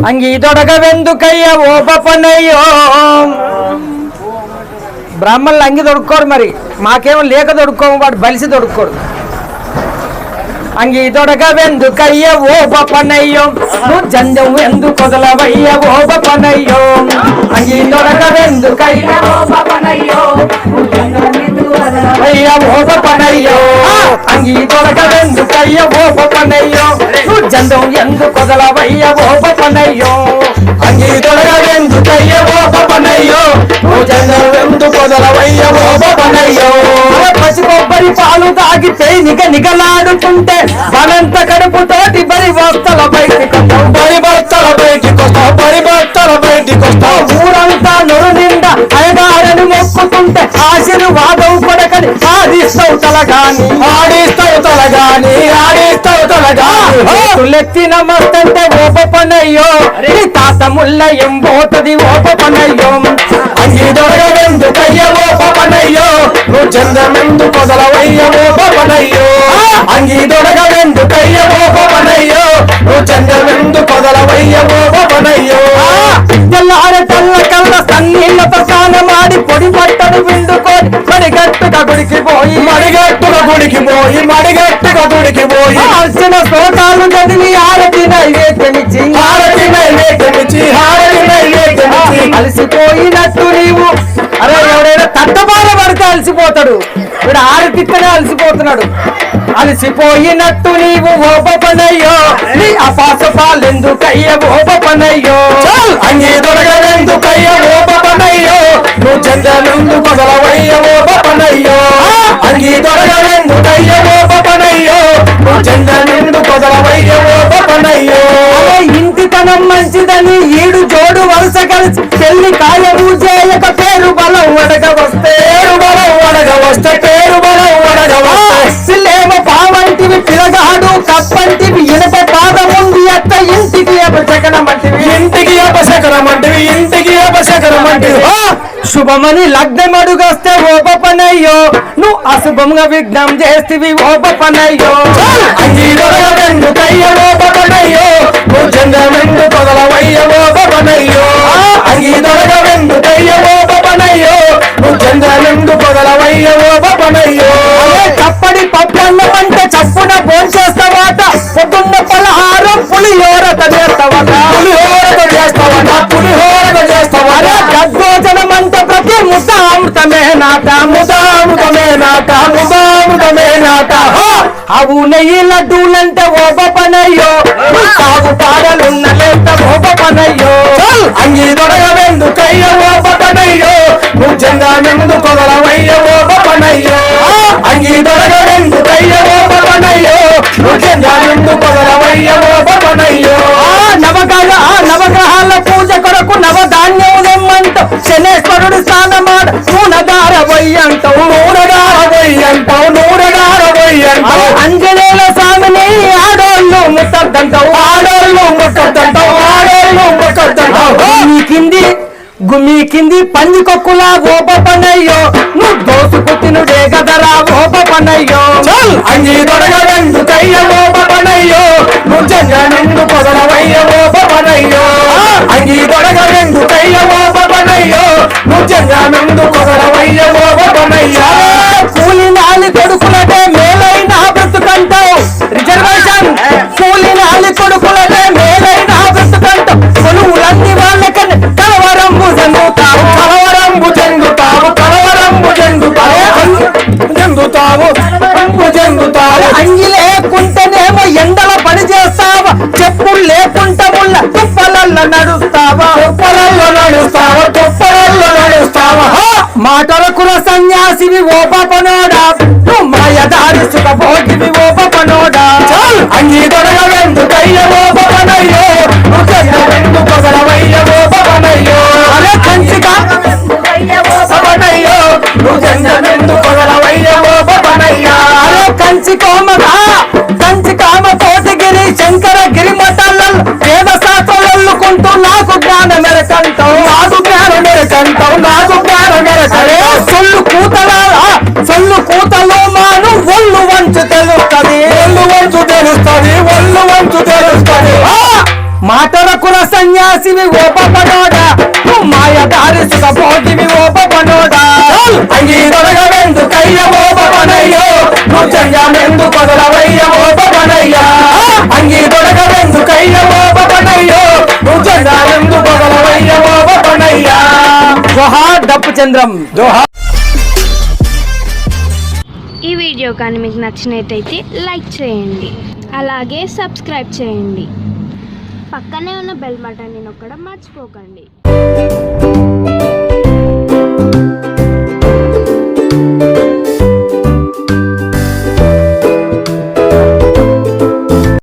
అంగి దొడగవెందుకయ్య బ్రాహ్మణులు అంగి దొడుక్కోరు మరి. మాకేమో లేక దొడుక్కోము వాడు బలిసి దొడుక్కోడు. అంగి దొడగవెందుకయ్య ఓ పపనయ్యో నువ్వు జంజం ఎందు కొదలవయ్య ఓ పపనయ్యో అంగి అయ్య ఓపనయ్యో పపనయ్యో అంగి ఓపనయ్యో పపనయ్యో నువ్వు జంజం ఎందు కొదలవయ్య ఓ పపనయ్యో అంగి దొడగవెందుకయ్య ఓప పనయ్యో? నువ్వు జంజం ఎందు కొదలవయ్య ఓప పనయ్యో? పసి కొబ్బరి పాలు తాగి చేయి నిగ నిగలాడుకుంటే మనంత కడుపుతోటి బరి వస్తల బయటికి బరి బస్తల బయటికి వస్తావు బరి బస్తల బయటికి వస్తావు. ఊరంతా నొరు నిండా అయగారని మొక్కుతుంటే ఆశీర్వాదం కొడకని ఆడిస్తావు తలగాని ఆడిస్తావు తలగాని. తలగాని తులెత్తి నమస్తంటే ఓప పనయ్యో నీ తాత ముల్ల ఏం పోతది ఓప పనయ్యో అంగి దొరగవెందుకయ్య ఓప పనయ్యో నువ్వు చంద్రమెందు పొదలవయ్య ఓప పనయ్యో అంగి దొరగవెందుకయ్య ఓప పనయ్యో నువ్వు చంద్రమెందు పొదలవయ్య ఓప పనయ్యో తెల్లార తెల్ల కళ్ళ సన్నీళ్ళతో స్నానమాడి పొడి బట్టలు విండుకొని మడిగట్టుగా గుడికి పోయి మడిగట్టుగా గుడికి పోయి మడిగట్టుగా గుడికి పోయి. అర్చన శ్లోకాలు చదివి ఆరతి నైవేద్యమిచ్చి. ఆరతి నైవేద్యమిచ్చి ఆరతి నైవేద్యమిచ్చి. అలసిపోయినట్టు నీవు. అరే ఎవడైనా తట్టబాల పడితే అలసిపోతాడు. వీడు ఆరతిక్కనే అలసిపోతున్నాడు. అలసిపోయినట్టు నీవు ఓపనయ్యో నీ అపాస పాలెందుకయ్య ఓపనయ్యో అంగే దొరగదెందుకయ్య ఓపనయ్యో నువ్వు చంద్రనందు కొదలవయ్య వడగ వస్తే బలం వడగ వస్తే పేరు బలం వడగ వస్తే లేమ పావంటివి పిలగాడు కప్పంటివి ఇనప పాదముంది అత్త ఇంటికి అపశకనం అంటివి. ఇంటికి అపశకనం అంటివి ఇంటికి శుభమని లగ్నం అడుగొస్తే ఓప పనయ్యో నువ్వు అశుభంగా విఘ్నం చేస్తివి ఓప పనయ్యో అంగీదొరగెందుకయ్య ఓప పనయ్యో నువ్వు ఓప పనయ్యో ఓప పనయ్యో అవు నెయ్యి లడ్డూలంటే ఓప పనయ్యో సాగు పాడలున్న లేత పనయ్యో అంగి దొరగవెందు కయ్య ఓప పనయ్యో నువ్వు చందానెందు కొదలవయ్య ఓప పనయ్యో అంగి దొరగవెందు కయ్య ఓప పనయ్యో నువ్వు చందానెందు కొదలవయ్య ఓప పనయ్యో నవగ్రహ నవగ్రహాల పూజ కొరకు నవధాన్యం నిమ్మంటావు శనేశ్వరుడు స్నానమాడ నూనెదార ముట్టద్దంటావు ఆడోళ్ళు ముట్టద్దంటావు ఆడోళ్ళు ముట్టద్దంటావు మీ కింది గుమ్మి కింది పందికొక్కులా ఓప పనయ్యో నువ్వు దోసుకు తినుడే గదరా ఓప పనయ్యో అంజీ దొరగదండు కయ్య ఓప పనయ్యో నువ్వు జంగనందు పొదలవయ్య ఓప పనయ్యో అంజీ దొరగదండు కయ్య ఓప పనయ్యో నువ్వు జంగనందు పొదలవయ్య ఓప పనయ్యో నడుస్తావా? తుప్పలల్లో నడుస్తావా? తుప్పలల్లో నడుస్తావా? మాటలకుల సన్యాసివి ఓ పనోడా నువ్వు మాయదారి సుఖభోగివి తెలుస్తుంది మాటలకుల సన్యాసివి ఓ పపనోడా నువ్వు మాయదారి సుఖపోటివి ఓ పపనోడా అంగీ దొరగవెందు కయ్య ఓ పపనయ్యో నువ్వు చెయ్యమెందు కొదలవయ్య ఓ పపనయ్యా అంగీ దొరగవెందు కయ్య ఓ పపనయ్యో నువ్వు చెయ్యమెందు కొదలవయ్య ఓ పపనయ్యా జోహార్ డప్పు చంద్రం. జోహార్ ఈ వీడియో కానీ మీకు నచ్చినట్టయితే లైక్ చేయండి. అలాగే సబ్స్క్రైబ్ చేయండి. పక్కనే ఉన్న బెల్ బటన్ని నొక్కడం మర్చిపోకండి.